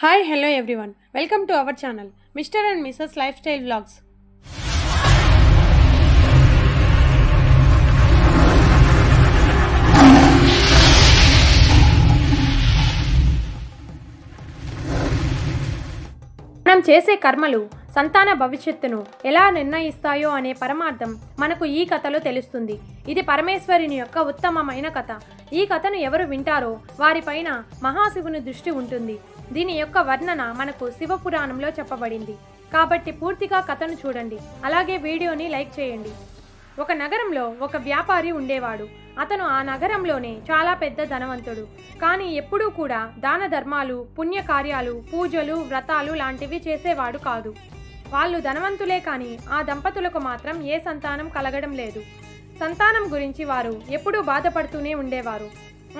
Hi hello everyone. Welcome to our channel mister and missus lifestyle vlogs. మనం చేసే కర్మలు సంతాన భవిష్యత్తును ఎలా నిర్ణయిస్తాయో అనే పరమార్థం మనకు ఈ కథలో తెలుస్తుంది. ఇది పరమేశ్వరుని యొక్క ఉత్తమమైన కథ. ఈ కథను ఎవరు వింటారో వారిపైన మహాశివుని దృష్టి ఉంటుంది. దీని యొక్క వర్ణన మనకు శివపురాణంలో చెప్పబడింది. కాబట్టి పూర్తిగా కథను చూడండి. అలాగే వీడియోని లైక్ చేయండి. ఒక నగరంలో ఒక వ్యాపారి ఉండేవాడు. అతను ఆ నగరంలోనే చాలా పెద్ద ధనవంతుడు. కానీ ఎప్పుడూ కూడా దాన ధర్మాలు పుణ్యకార్యాలు పూజలు వ్రతాలు లాంటివి చేసేవాడు కాదు. వాళ్ళు ధనవంతులే కానీ ఆ దంపతులకు మాత్రం ఏ సంతానం కలగడం లేదు. సంతానం గురించి వారు ఎప్పుడూ బాధపడుతూనే ఉండేవారు.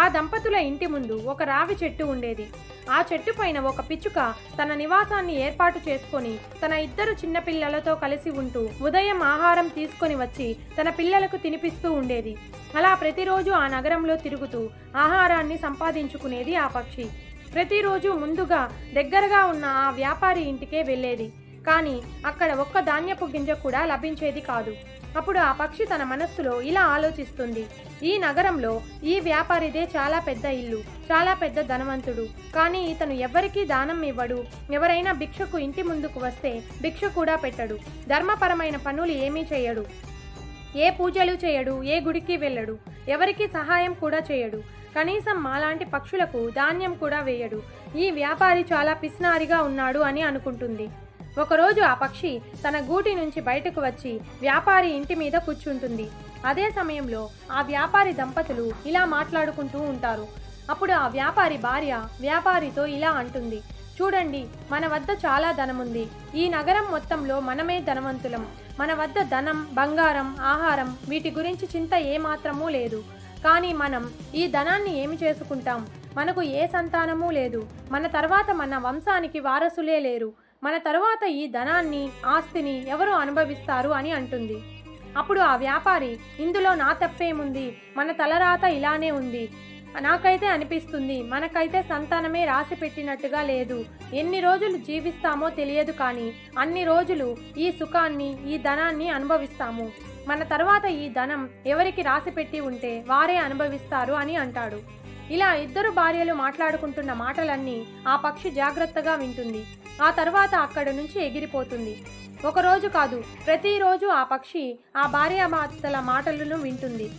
ఆ దంపతుల ఇంటి ముందు ఒక రావి చెట్టు ఉండేది. ఆ చెట్టు పైన ఒక పిచ్చుక తన నివాసాన్ని ఏర్పాటు చేసుకొని తన ఇద్దరు చిన్నపిల్లలతో కలిసి ఉంటూ ఉదయం ఆహారం తీసుకొని వచ్చి తన పిల్లలకు తినిపిస్తూ ఉండేది. అలా ప్రతిరోజు ఆ నగరంలో తిరుగుతూ ఆహారాన్ని సంపాదించుకునేది ఆ పక్షి. ప్రతిరోజు ముందుగా దగ్గరగా ఉన్న ఆ వ్యాపారి ఇంటికే వెళ్ళేది. కానీ అక్కడ ఒక్క ధాన్యపు గింజ కూడా లభించేది కాదు. అప్పుడు ఆ పక్షి తన మనస్సులో ఇలా ఆలోచిస్తుంది. ఈ నగరంలో ఈ వ్యాపారిదే చాలా పెద్ద ఇల్లు చాలా పెద్ద ధనవంతుడు. కానీ ఇతను ఎవరికీ దానం ఇవ్వడు. ఎవరైనా భిక్షకు ఇంటి ముందుకు వస్తే భిక్ష కూడా పెట్టడు. ధర్మపరమైన పనులు ఏమీ చేయడు. ఏ పూజలు చేయడు ఏ గుడికి వెళ్ళడు. ఎవరికి సహాయం కూడా చేయడు. కనీసం మాలాంటి పక్షులకు ధాన్యం కూడా వేయడు. ఈ వ్యాపారి చాలా పిస్నారిగా ఉన్నాడు అని అనుకుంటుంది. ఒకరోజు ఆ పక్షి తన గూటి నుంచి బయటకు వచ్చి వ్యాపారి ఇంటి మీద కూర్చుంటుంది. అదే సమయంలో ఆ వ్యాపారి దంపతులు ఇలా మాట్లాడుకుంటూ ఉంటారు. అప్పుడు ఆ వ్యాపారి భార్య వ్యాపారితో ఇలా అంటుంది. చూడండి మన వద్ద చాలా ధనముంది ఈ నగరం మొత్తంలో మనమే ధనవంతులం. మన వద్ద ధనం బంగారం ఆహారం వీటి గురించి చింత ఏమాత్రమూ లేదు. కానీ మనం ఈ ధనాన్ని ఏమి చేసుకుంటాం? మనకు ఏ సంతానమూ లేదు. మన తర్వాత మన వంశానికి వారసులే లేరు. మన తరువాత ఈ ధనాన్ని ఆస్తిని ఎవరు అనుభవిస్తారు అని అంటుంది. అప్పుడు ఆ వ్యాపారి ఇందులో నా తప్పేముంది? మన తలరాత ఇలానే ఉంది. నాకైతే అనిపిస్తుంది మనకైతే సంతానమే రాసి పెట్టినట్టుగా లేదు. ఎన్ని రోజులు జీవిస్తామో తెలియదు కానీ అన్ని రోజులు ఈ సుఖాన్ని ఈ ధనాన్ని అనుభవిస్తాము. మన తర్వాత ఈ ధనం ఎవరికి రాసి పెట్టి ఉంటే వారే అనుభవిస్తారు అని అంటాడు. ఇలా ఇద్దరు భార్యలు మాట్లాడుకుంటున్న మాటలన్నీ ఆ పక్షి జాగ్రత్తగా వింటుంది. ఆ తర్వాత అక్కడి నుంచి ఎగిరిపోతుంది. ఒకరోజు కాదు ప్రతిరోజు ఆ పక్షి ఆ భార్యాభర్తల మాటలను వింటుంది.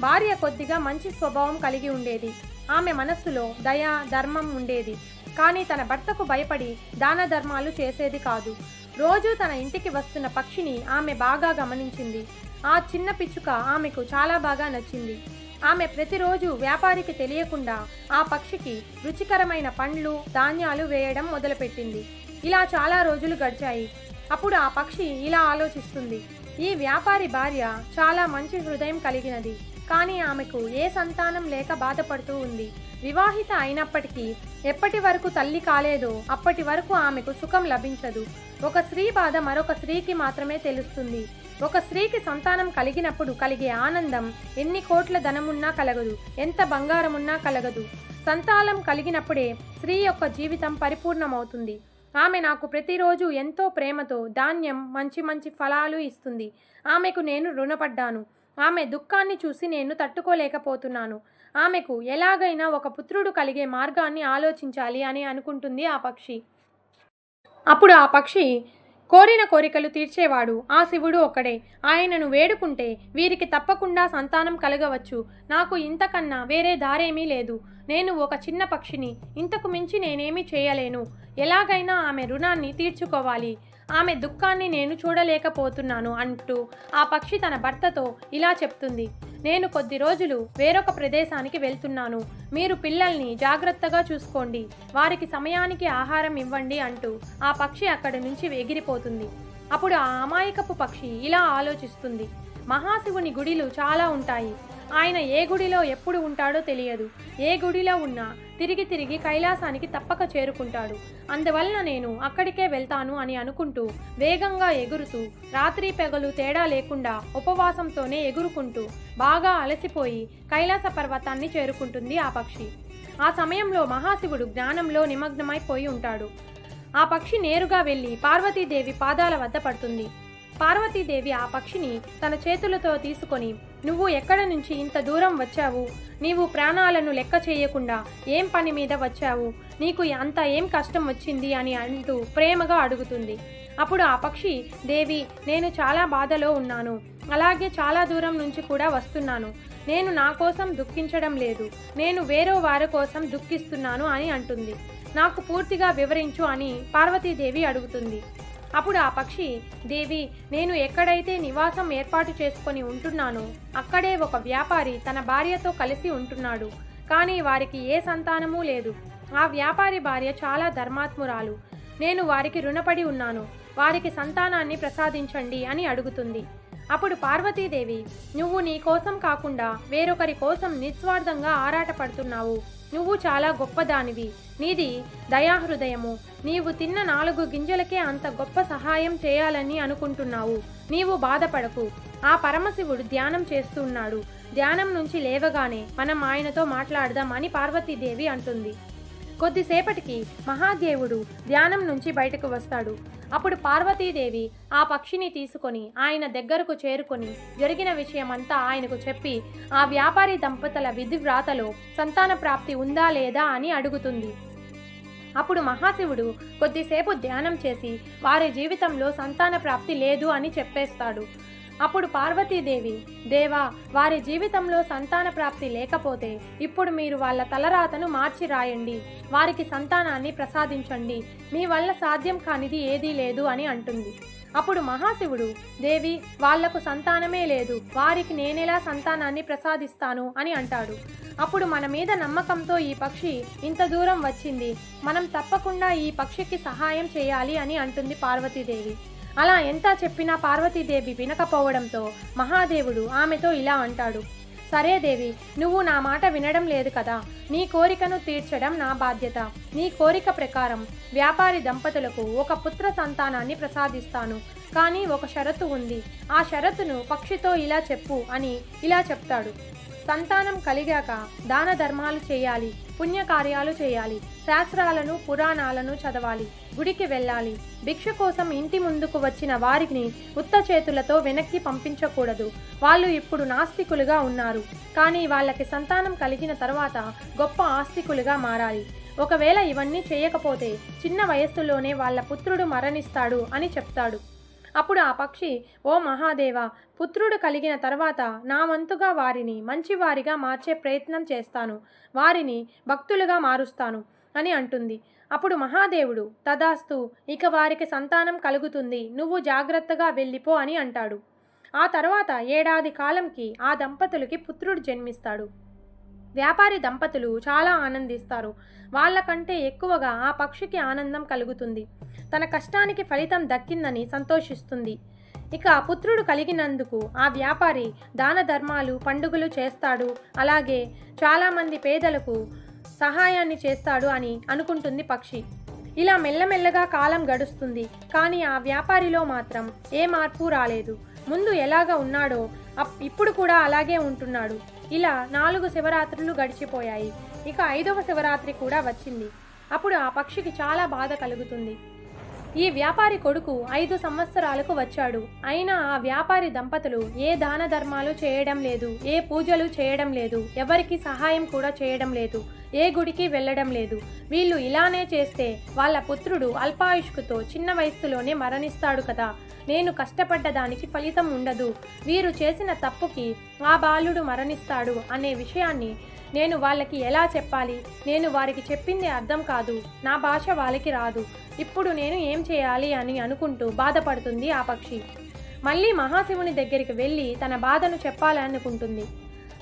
భార్య కొద్దిగా మంచి స్వభావం కలిగి ఉండేది. ఆమె మనస్సులో దయ ధర్మం ఉండేది. కానీ తన భర్తకు భయపడి దాన ధర్మాలు చేసేది కాదు. రోజు తన ఇంటికి వస్తున్న పక్షిని ఆమె బాగా గమనించింది. ఆ చిన్న పిచ్చుక ఆమెకు చాలా బాగా నచ్చింది. ఆమె ప్రతిరోజు వ్యాపారికి తెలియకుండా ఆ పక్షికి రుచికరమైన పండ్లు ధాన్యాలు వేయడం మొదలుపెట్టింది. ఇలా చాలా రోజులు గడిచాయి. అప్పుడు ఆ పక్షి ఇలా ఆలోచిస్తుంది. ఈ వ్యాపారి భార్య చాలా మంచి హృదయం కలిగినది. కానీ ఆమెకు ఏ సంతానం లేక బాధపడుతూ ఉంది. వివాహిత అయినప్పటికీ ఎప్పటి వరకు తల్లి కాలేదో అప్పటి వరకు ఆమెకు సుఖం లభించదు. ఒక స్త్రీ బాధ మరొక స్త్రీకి మాత్రమే తెలుస్తుంది. ఒక స్త్రీకి సంతానం కలిగినప్పుడు కలిగే ఆనందం ఎన్ని కోట్ల ధనమున్నా కలగదు ఎంత బంగారమున్నా కలగదు. సంతానం కలిగినప్పుడే స్త్రీ యొక్క జీవితం పరిపూర్ణమవుతుంది. ఆమె నాకు ప్రతిరోజు ఎంతో ప్రేమతో ధాన్యం మంచి మంచి ఫలాలు ఇస్తుంది. ఆమెకు నేను రుణపడ్డాను. ఆమె దుఃఖాన్ని చూసి నేను తట్టుకోలేకపోతున్నాను. ఆమెకు ఎలాగైనా ఒక పుత్రుడు కలిగే మార్గాన్ని ఆలోచించాలి అని అనుకుంటుంది ఆ పక్షి. అప్పుడు ఆ పక్షి కోరిన కోరికలు తీర్చేవాడు ఆ శివుడు ఒక్కడే. ఆయనను వేడుకుంటే వీరికి తప్పకుండా సంతానం కలగవచ్చు. నాకు ఇంతకన్నా వేరే దారేమీ లేదు. నేను ఒక చిన్న పక్షిని. ఇంతకు మించి నేనేమీ చేయలేను. ఎలాగైనా ఆమె రుణాన్ని తీర్చుకోవాలి. ఆమె దుఃఖాన్ని నేను చూడలేకపోతున్నాను అంటూ ఆ పక్షి తన భర్తతో ఇలా చెప్తుంది. నేను కొద్ది రోజులు వేరొక ప్రదేశానికి వెళ్తున్నాను. మీరు పిల్లల్ని జాగ్రత్తగా చూసుకోండి. వారికి సమయానికి ఆహారం ఇవ్వండి అంటూ ఆ పక్షి అక్కడి నుంచి ఎగిరిపోతుంది. అప్పుడు ఆ అమాయకపు పక్షి ఇలా ఆలోచిస్తుంది. మహాశివుని గుడిలు చాలా ఉంటాయి. ఆయన ఏ గుడిలో ఎప్పుడు ఉంటాడో తెలియదు. ఏ గుడిలో ఉన్నా తిరిగి తిరిగి కైలాసానికి తప్పక చేరుకుంటాడు. అందువలన నేను అక్కడికే వెళ్తాను అని అనుకుంటూ వేగంగా ఎగురుతూ రాత్రి పెగలు తేడా లేకుండా ఉపవాసంతోనే ఎగురుకుంటూ బాగా అలసిపోయి కైలాస పర్వతాన్ని చేరుకుంటుంది ఆ పక్షి. ఆ సమయంలో మహాశివుడు జ్ఞానంలో నిమగ్నమైపోయి ఉంటాడు. ఆ పక్షి నేరుగా వెళ్ళి పార్వతీదేవి పాదాల వద్ద పడుతుంది. పార్వతీదేవి ఆ పక్షిని తన చేతులతో తీసుకొని నువ్వు ఎక్కడ నుంచి ఇంత దూరం వచ్చావు? నీవు ప్రాణాలను లెక్క చేయకుండా ఏం పని మీద వచ్చావు? నీకు అంత ఏం కష్టం వచ్చింది? అని అంటూ ప్రేమగా అడుగుతుంది. అప్పుడు ఆ పక్షి దేవి నేను చాలా బాధలో ఉన్నాను. అలాగే చాలా దూరం నుంచి కూడా వస్తున్నాను. నేను నా కోసం దుఃఖించడం లేదు. నేను వేరే వారి కోసం దుఃఖిస్తున్నాను అని అంటుంది. నాకు పూర్తిగా వివరించు అని పార్వతీదేవి అడుగుతుంది. అప్పుడు ఆ పక్షి దేవి నేను ఎక్కడైతే నివాసం ఏర్పాటు చేసుకొని ఉంటున్నానో అక్కడే ఒక వ్యాపారి తన భార్యతో కలిసి ఉంటున్నాడు. కానీ వారికి ఏ సంతానమూ లేదు. ఆ వ్యాపారి భార్య చాలా ధర్మాత్మురాలు. నేను వారికి రుణపడి ఉన్నాను. వారికి సంతానాన్ని ప్రసాదించండి అని అడుగుతుంది. అప్పుడు పార్వతీదేవి నువ్వు నీ కోసం కాకుండా వేరొకరి కోసం నిస్వార్థంగా ఆరాటపడుతున్నావు. నువ్వు చాలా గొప్పదానివి. నీది దయాహృదయము. నీవు తిన్న నాలుగు గింజలకే అంత గొప్ప సహాయం చేయాలని అనుకుంటున్నావు. నీవు బాధపడకు. ఆ పరమశివుడు ధ్యానం చేస్తున్నాడు. ధ్యానం నుంచి లేవగానే మనం ఆయనతో మాట్లాడదాం అని పార్వతీదేవి అంటుంది. కొద్దిసేపటికి మహాదేవుడు ధ్యానం నుంచి బయటకు వస్తాడు. అప్పుడు పార్వతీదేవి ఆ పక్షిని తీసుకొని ఆయన దగ్గరకు చేరుకొని జరిగిన విషయమంతా ఆయనకు చెప్పి ఆ వ్యాపారి దంపతుల విధి వ్రాతలో సంతాన ప్రాప్తి ఉందా లేదా అని అడుగుతుంది. అప్పుడు మహాశివుడు కొద్దిసేపు ధ్యానం చేసి వారి జీవితంలో సంతాన ప్రాప్తి లేదు అని చెప్పేస్తాడు. అప్పుడు పార్వతీదేవి దేవా వారి జీవితంలో సంతాన ప్రాప్తి లేకపోతే ఇప్పుడు మీరు వాళ్ళ తలరాతను మార్చి రాయండి. వారికి సంతానాన్ని ప్రసాదించండి. మీ వల్ల సాధ్యం కానిది ఏదీ లేదు అని అంటుంది. అప్పుడు మహాశివుడు దేవి వాళ్ళకు సంతానమే లేదు. వారికి నేనెలా సంతానాన్ని ప్రసాదిస్తాను అని అంటాడు. అప్పుడు మన మీద నమ్మకంతో ఈ పక్షి ఇంత దూరం వచ్చింది. మనం తప్పకుండా ఈ పక్షికి సహాయం చేయాలి అని అంటుంది పార్వతీదేవి. అలా ఎంత చెప్పినా పార్వతీదేవి వినకపోవడంతో మహాదేవుడు ఆమెతో ఇలా అంటాడు. సరే దేవి నువ్వు నా మాట వినడం లేదు కదా. నీ కోరికను తీర్చడం నా బాధ్యత. నీ కోరిక ప్రకారం వ్యాపారి దంపతులకు ఒక పుత్ర సంతానాన్ని ప్రసాదిస్తాను. కానీ ఒక షరతు ఉంది. ఆ షరతును పక్షితో ఇలా చెప్పు అని ఇలా చెప్తాడు. సంతానం కలిగాక దాన ధర్మాలు చేయాలి పుణ్యకార్యాలు చేయాలి శాస్త్రాలను పురాణాలను చదవాలి. గుడికి వెళ్ళాలి. భిక్ష కోసం ఇంటి ముందుకు వచ్చిన వారిని ఉత్త చేతులతో వెనక్కి పంపించకూడదు. వాళ్ళు ఇప్పుడు నాస్తికులుగా ఉన్నారు. కానీ వాళ్ళకి సంతానం కలిగిన తర్వాత గొప్ప ఆస్తికులుగా మారాలి. ఒకవేళ ఇవన్నీ చేయకపోతే చిన్న వయస్సులోనే వాళ్ళ పుత్రుడు మరణిస్తాడు అని చెప్తాడు. అప్పుడు ఆ పక్షి ఓ మహాదేవ పుత్రుడు కలిగిన తర్వాత నా వంతుగా వారిని మంచివారిగా మార్చే ప్రయత్నం చేస్తాను. వారిని భక్తులుగా మారుస్తాను అని అంటుంది. అప్పుడు మహాదేవుడు తదాస్తు ఇక వారికి సంతానం కలుగుతుంది. నువ్వు జాగ్రత్తగా వెళ్ళిపో అని అంటాడు. ఆ తర్వాత ఏడాది కాలంకి ఆ దంపతులకి పుత్రుడు జన్మిస్తాడు. వ్యాపారి దంపతులు చాలా ఆనందిస్తారు. వాళ్ళకంటే ఎక్కువగా ఆ పక్షికి ఆనందం కలుగుతుంది. తన కష్టానికి ఫలితం దక్కిందని సంతోషిస్తుంది. ఇక పుత్రుడు కలిగినందుకు ఆ వ్యాపారి దాన ధర్మాలు పండుగలు చేస్తాడు. అలాగే చాలామంది పేదలకు సహాయాన్ని చేస్తాడు అని అనుకుంటుంది పక్షి. ఇలా మెల్లమెల్లగా కాలం గడుస్తుంది. కానీ ఆ వ్యాపారిలో మాత్రం ఏ మార్పు రాలేదు. ముందు ఎలాగ ఉన్నాడో అప్- ఇప్పుడు కూడా అలాగే ఉంటున్నాడు. ఇలా నాలుగు శివరాత్రులు గడిచిపోయాయి. ఇక ఐదవ శివరాత్రి కూడా వచ్చింది. అప్పుడు ఆ పక్షికి చాలా బాధ కలుగుతుంది. ఈ వ్యాపారి కొడుకు ఐదు సంవత్సరాలకు వచ్చాడు. అయినా ఆ వ్యాపారి దంపతులు ఏ దాన ధర్మాలు చేయడం లేదు ఏ పూజలు చేయడం లేదు ఎవరికి సహాయం కూడా చేయడం లేదు ఏ గుడికి వెళ్ళడం లేదు. వీళ్ళు ఇలానే చేస్తే వాళ్ళ పుత్రుడు అల్పాయుష్కుతో చిన్న వయస్సులోనే మరణిస్తాడు కదా. నేను కష్టపడ్డ దానికి ఫలితం ఉండదు. వీరు చేసిన తప్పుకి ఆ బాలుడు మరణిస్తాడు అనే విషయాన్ని నేను వాళ్ళకి ఎలా చెప్పాలి? నేను వారికి చెప్పింది అర్థం కాదు. నా భాష వాళ్ళకి రాదు. ఇప్పుడు నేను ఏం చేయాలి అని అనుకుంటూ బాధపడుతుంది ఆ పక్షి. మళ్ళీ మహాశివుని దగ్గరికి వెళ్ళి తన బాధను చెప్పాలనుకుంటుంది.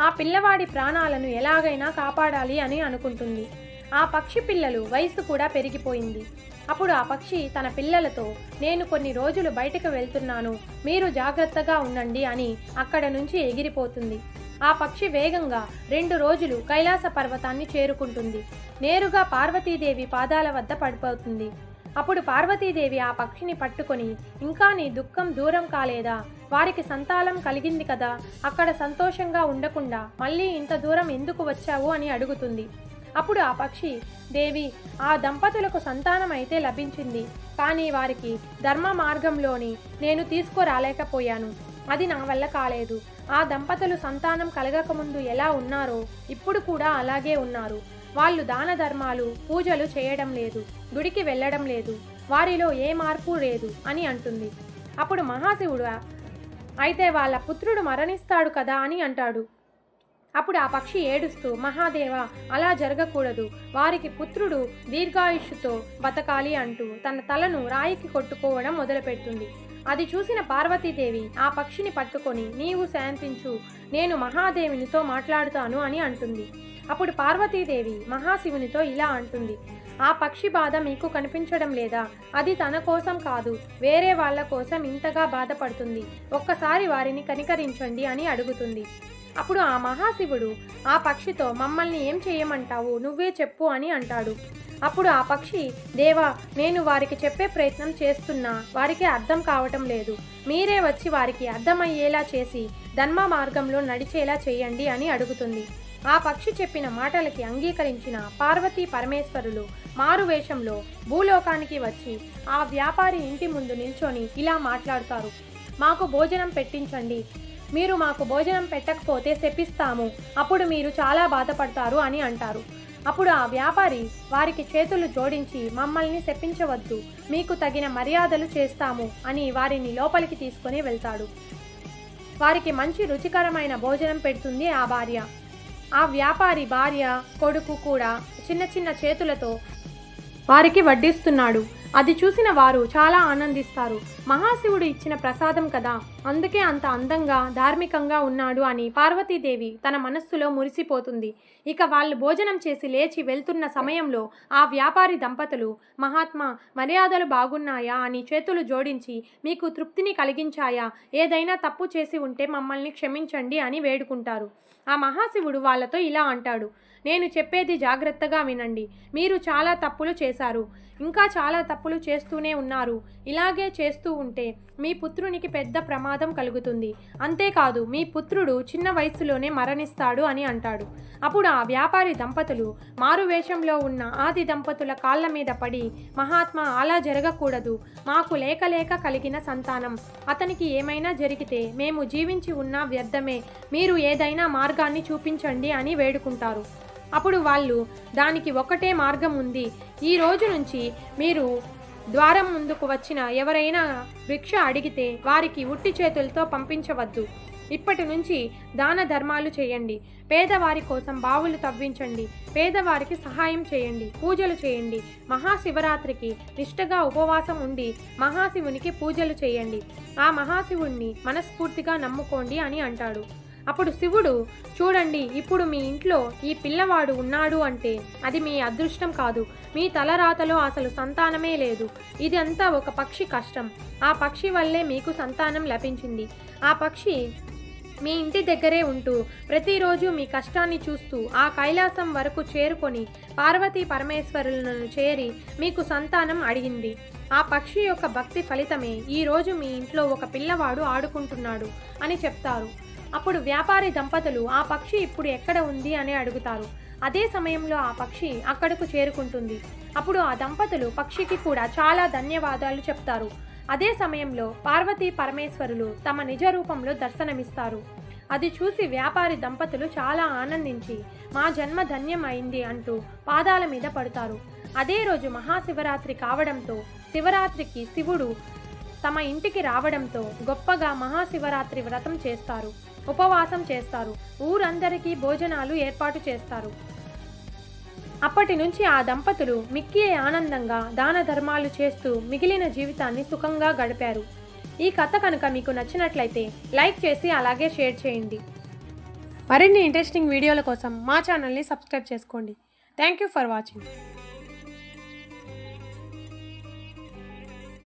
ఆ పిల్లవాడి ప్రాణాలను ఎలాగైనా కాపాడాలి అని అనుకుంటుంది. ఆ పక్షి పిల్లలు వయసు కూడా పెరిగిపోయింది. అప్పుడు ఆ పక్షి తన పిల్లలతో నేను కొన్ని రోజులు బయటకు వెళ్తున్నాను. మీరు జాగ్రత్తగా ఉండండి అని అక్కడ నుంచి ఎగిరిపోతుంది. ఆ పక్షి వేగంగా రెండు రోజులు కైలాస పర్వతాన్ని చేరుకుంటుంది. నేరుగా పార్వతీదేవి పాదాల వద్ద పడిపోతుంది. అప్పుడు పార్వతీదేవి ఆ పక్షిని పట్టుకొని ఇంకా నీ దుఃఖం దూరం కాలేదా? వారికి సంతానం కలిగింది కదా? అక్కడ సంతోషంగా ఉండకుండా మళ్ళీ ఇంత దూరం ఎందుకు వచ్చావు? అని అడుగుతుంది. అప్పుడు ఆ పక్షి దేవి ఆ దంపతులకు సంతానం అయితే లభించింది. కానీ వారికి ధర్మ మార్గంలోని నేను తీసుకురాలేకపోయాను. అది నా వల్ల కాలేదు. ఆ దంపతులు సంతానం కలగకముందు ఎలా ఉన్నారో ఇప్పుడు కూడా అలాగే ఉన్నారు. వాళ్ళు దాన ధర్మాలు పూజలు చేయడం లేదు గుడికి వెళ్ళడం లేదు వారిలో ఏ మార్పు లేదు అని అంటుంది. అప్పుడు మహాశివుడు అయితే వాళ్ళ పుత్రుడు మరణిస్తాడు కదా అని అంటాడు. అప్పుడు ఆ పక్షి ఏడుస్తూ మహాదేవ అలా జరగకూడదు. వారికి పుత్రుడు దీర్ఘాయుష్తో బతకాలి అంటూ తన తలను రాయికి కొట్టుకోవడం మొదలుపెడుతుంది. అది చూసిన పార్వతీదేవి ఆ పక్షిని పట్టుకొని నీవు శాంతించు నేను మహాదేవునితో మాట్లాడుతాను అని అంటుంది. అప్పుడు పార్వతీదేవి మహాశివునితో ఇలా అంటుంది ఆ పక్షి బాధ మీకు కనిపించడం లేదా? అది తన కోసం కాదు వేరే వాళ్ళ కోసం ఇంతగా బాధపడుతుంది. ఒక్కసారి వారిని కనికరించండి అని అడుగుతుంది. అప్పుడు ఆ మహాశివుడు ఆ పక్షితో మమ్మల్ని ఏం చేయమంటావు? నువ్వే చెప్పు అని అంటాడు. అప్పుడు ఆ పక్షి దేవా నేను వారికి చెప్పే ప్రయత్నం చేస్తున్నా. వారికి అర్థం కావటం లేదు. మీరే వచ్చి వారికి అర్థమయ్యేలా చేసి ధర్మ మార్గంలో నడిచేలా చేయండి అని అడుగుతుంది. ఆ పక్షి చెప్పిన మాటలకి అంగీకరించిన పార్వతీ పరమేశ్వరులు మారువేషంలో భూలోకానికి వచ్చి ఆ వ్యాపారి ఇంటి ముందు నిల్చొని ఇలా మాట్లాడతారు. మాకు భోజనం పెట్టించండి. మీరు మాకు భోజనం పెట్టకపోతే శపిస్తాము. అప్పుడు మీరు చాలా బాధపడతారు అని అంటారు. అప్పుడు ఆ వ్యాపారి వారికి చేతులు జోడించి మమ్మల్ని శపించవద్దు మీకు తగిన మర్యాదలు చేస్తాము అని వారిని లోపలికి తీసుకొని వెళ్తాడు. వారికి మంచి రుచికరమైన భోజనం పెడుతుంది ఆ భార్య. ఆ వ్యాపారి భార్య కొడుకు కూడా చిన్న చిన్న చేతులతో వారికి వడ్డిస్తున్నాడు. అది చూసిన వారు చాలా ఆనందిస్తారు. మహాశివుడు ఇచ్చిన ప్రసాదం కదా? అందుకే అంత అందంగా ధార్మికంగా ఉన్నాడు అని పార్వతీదేవి తన మనస్సులో మురిసిపోతుంది. ఇక వాళ్ళు భోజనం చేసి లేచి వెళ్తున్న సమయంలో ఆ వ్యాపారి దంపతులు మహాత్మా మర్యాదలు బాగున్నాయా? అని చేతులు జోడించి మీకు తృప్తిని కలిగించాయా? ఏదైనా తప్పు చేసి ఉంటే మమ్మల్ని క్షమించండి అని వేడుకుంటారు. ఆ మహాశివుడు వాళ్ళతో ఇలా అంటాడు నేను చెప్పేది జాగ్రత్తగా వినండి. మీరు చాలా తప్పులు చేశారు. ఇంకా చాలా తప్పులు చేస్తూనే ఉన్నారు. ఇలాగే చేస్తూ ఉంటే మీ పుత్రునికి పెద్ద ప్రమాదం కలుగుతుంది. అంతేకాదు మీ పుత్రుడు చిన్న వయసులోనే మరణిస్తాడు అని అంటాడు. అప్పుడు ఆ వ్యాపారి దంపతులు మారువేషంలో ఉన్న ఆది దంపతుల కాళ్ళ మీద పడి మహాత్మా అలా జరగకూడదు. మాకు లేక లేక కలిగిన సంతానం. అతనికి ఏమైనా జరిగితే మేము జీవించి ఉన్నా వ్యర్థమే. మీరు ఏదైనా మార్గాన్ని చూపించండి అని వేడుకుంటారు. అప్పుడు వాళ్ళు దానికి ఒకటే మార్గం ఉంది. ఈ రోజు నుంచి మీరు ద్వారం ముందుకు వచ్చిన ఎవరైనా భిక్ష అడిగితే వారికి ఉట్టి చేతులతో పంపించవద్దు. ఇప్పటి నుంచి దాన ధర్మాలు చేయండి. పేదవారి కోసం బావులు తవ్వించండి. పేదవారికి సహాయం చేయండి. పూజలు చేయండి. మహాశివరాత్రికి నిష్టగా ఉపవాసం ఉండి మహాశివునికి పూజలు చేయండి. ఆ మహాశివుణ్ణి మనస్ఫూర్తిగా నమ్ముకోండి అని అంటాడు. అప్పుడు శివుడు చూడండి ఇప్పుడు మీ ఇంట్లో ఈ పిల్లవాడు ఉన్నాడు అంటే అది మీ అదృష్టం కాదు. మీ తలరాతలో అసలు సంతానమే లేదు. ఇదంతా ఒక పక్షి కష్టం. ఆ పక్షి వల్లే మీకు సంతానం లభించింది. ఆ పక్షి మీ ఇంటి దగ్గరే ఉంటూ ప్రతిరోజు మీ కష్టాన్ని చూస్తూ ఆ కైలాసం వరకు చేరుకొని పార్వతీ పరమేశ్వరులను చేరి మీకు సంతానం అడిగింది. ఆ పక్షి యొక్క భక్తి ఫలితమే ఈరోజు మీ ఇంట్లో ఒక పిల్లవాడు ఆడుకుంటున్నాడు అని చెప్తారు. అప్పుడు వ్యాపారి దంపతులు ఆ పక్షి ఇప్పుడు ఎక్కడ ఉంది? అని అడుగుతారు. అదే సమయంలో ఆ పక్షి అక్కడకు చేరుకుంటుంది. అప్పుడు ఆ దంపతులు పక్షికి కూడా చాలా ధన్యవాదాలు చెప్తారు. అదే సమయంలో పార్వతీ పరమేశ్వరులు తమ నిజ రూపంలో దర్శనమిస్తారు. అది చూసి వ్యాపారి దంపతులు చాలా ఆనందించి మా జన్మ ధన్యం అయింది అంటూ పాదాల మీద పడతారు. అదే రోజు మహాశివరాత్రి కావడంతో శివరాత్రికి శివుడు తమ ఇంటికి రావడంతో గొప్పగా మహాశివరాత్రి వ్రతం చేస్తారు ఉపవాసం చేస్తారు ఊరందరికీ భోజనాలు ఏర్పాటు చేస్తారు. అప్పటి నుంచి ఆ దంపతులు మిక్కి ఆనందంగా దాన ధర్మాలు చేస్తూ మిగిలిన జీవితాన్ని సుఖంగా గడిపారు. ఈ కథ కనుక మీకు నచ్చినట్లయితే లైక్ చేసి అలాగే షేర్ చేయండి. మరిన్ని ఇంట్రెస్టింగ్ వీడియోల కోసం మా ఛానల్ని సబ్స్క్రైబ్ చేసుకోండి. Thank you for watching.